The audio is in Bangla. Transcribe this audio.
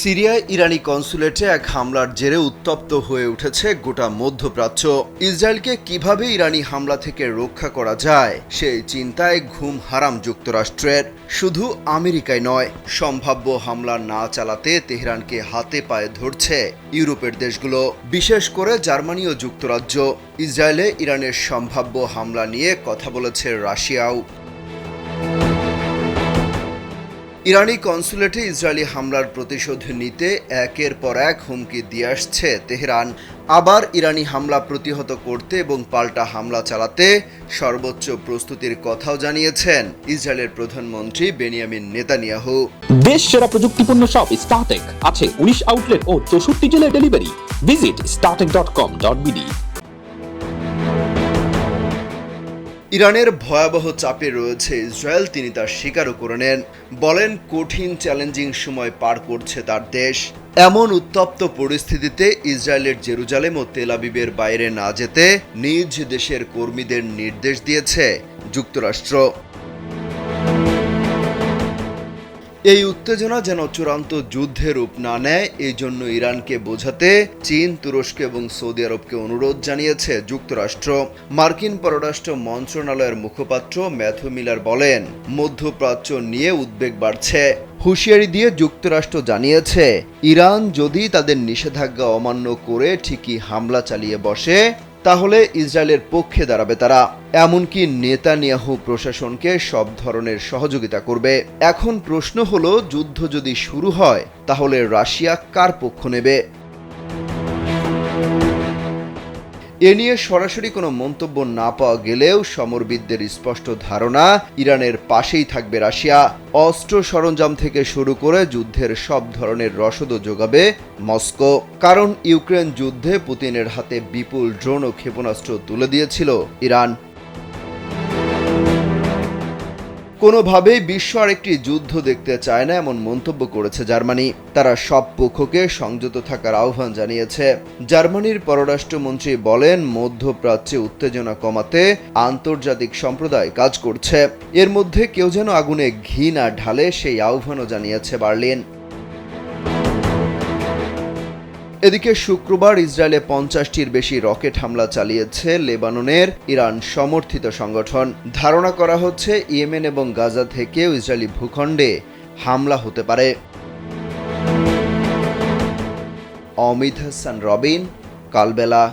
সিরিয়ায় ইরানি কনসুলেটে এক হামলার জেরে উত্তপ্ত হয়ে উঠেছে গোটা মধ্যপ্রাচ্য। ইসরায়েলকে কীভাবে ইরানি হামলা থেকে রক্ষা করা যায়, সেই চিন্তায় ঘুম হারাম যুক্তরাষ্ট্রের। শুধু আমেরিকায় নয়, সম্ভাব্য হামলা না চালাতে তেহরানকে হাতে পায়ে ধরছে ইউরোপের দেশগুলো। বিশেষ করে জার্মানি ও যুক্তরাজ্য। ইসরায়েলে ইরানের সম্ভাব্য হামলা নিয়ে কথা বলেছে রাশিয়াও। ইরানি কনসুলেটে ইসরায়েলি হামলার প্রতিশোধ নিতে একের পর এক হুমকি দিয়ে আসছে তেহরান। আবার ইরানি হামলা প্রতিহত করতে এবং পাল্টা হামলা চালাতে সর্বোচ্চ প্রস্তুতির কথাও জানিয়েছেন ইসরায়েলের প্রধানমন্ত্রী বেনিয়ামিন নেতানিয়াহু। দেশ সেরা প্রযুক্তিপূর্ণ সব স্টার্টেক আছে উনিশ আউটলেট ও চৌষট্টি জেলায় delivery visit Startech dot com dot BD ইরানের ভয়াবহ চাপে রয়েছে ইসরায়েল, তিনি তার স্বীকারও করে নেন। বলেন, কঠিন চ্যালেঞ্জিং সময় পার করছে তার দেশ। এমন উত্তপ্ত পরিস্থিতিতে ইসরায়েলের জেরুজালেম ও তেলাবিবের বাইরে না যেতে নিজ দেশের কর্মীদের নির্দেশ দিয়েছে যুক্তরাষ্ট্র। এই উত্তেজনা যেন চূড়ান্ত যুদ্ধের রূপ না নেয়, এই জন্য ইরানকে বোঝাতে চীন, তুরস্ক এবং সৌদি আরবকে অনুরোধ জানিয়েছে যুক্তরাষ্ট্র। মার্কিন পররাষ্ট্র মন্ত্রণালয়ের মুখপাত্র ম্যাথু মিলার বলেন, মধ্যপ্রাচ্য নিয়ে উদ্বেগ বাড়ছে। হুঁশিয়ারি দিয়ে যুক্তরাষ্ট্র জানিয়েছে, ইরান যদি তাদের নিষেধাজ্ঞা অমান্য করে ঠিকই হামলা চালিয়ে বসে তাহলে ইসরায়েলের পক্ষে দাঁড়াবে তারা। এমনকি নেতানিয়াহু প্রশাসনকে সব ধরনের সহযোগিতা করবে। এখন প্রশ্ন হলো, যুদ্ধ যদি শুরু হয়, তাহলে রাশিয়া কার পক্ষ নেবে? এ নিয়ে সরাসরি কোনো মন্তব্য না পাওয়া গেলেও সমরবিদদের স্পষ্ট ধারণা, ইরানের পাশেই থাকবে রাশিয়া। অস্ত্র সরঞ্জাম থেকে শুরু করে যুদ্ধের সব ধরনের রসদও যোগাবে মস্কো। কারণ ইউক্রেন যুদ্ধে পুতিনের হাতে বিপুল ড্রোন ও ক্ষেপণাস্ত্র তুলে দিয়েছিল ইরান। কোনোভাবেই বিশ্ব আরেকটি যুদ্ধ দেখতে চায় না এমন মন্তব্য করেছে জার্মানি। তারা সব পক্ষকে সংযত থাকার আহ্বান জানিয়েছে। জার্মানির পররাষ্ট্রমন্ত্রী বলেন, মধ্যপ্রাচ্যে উত্তেজনা কমাতে আন্তর্জাতিক সম্প্রদায় কাজ করছে। এর মধ্যে কেউ যেন আগুনে ঘি না ঢালে সেই আহ্বানও জানিয়েছে বার্লিন। এদিকে শুক্রবার ইসরায়েলে পঞ্চাশটির বেশি রকেট হামলা চালিয়েছে লেবাননের ইরান সমর্থিত সংগঠন। ধারণা করা হচ্ছে, ইয়েমেন এবং গাজা থেকেও ইসরায়েলি ভূখণ্ডে হামলা হতে পারে। অমিত হাসান, রবিন, কালবেলা।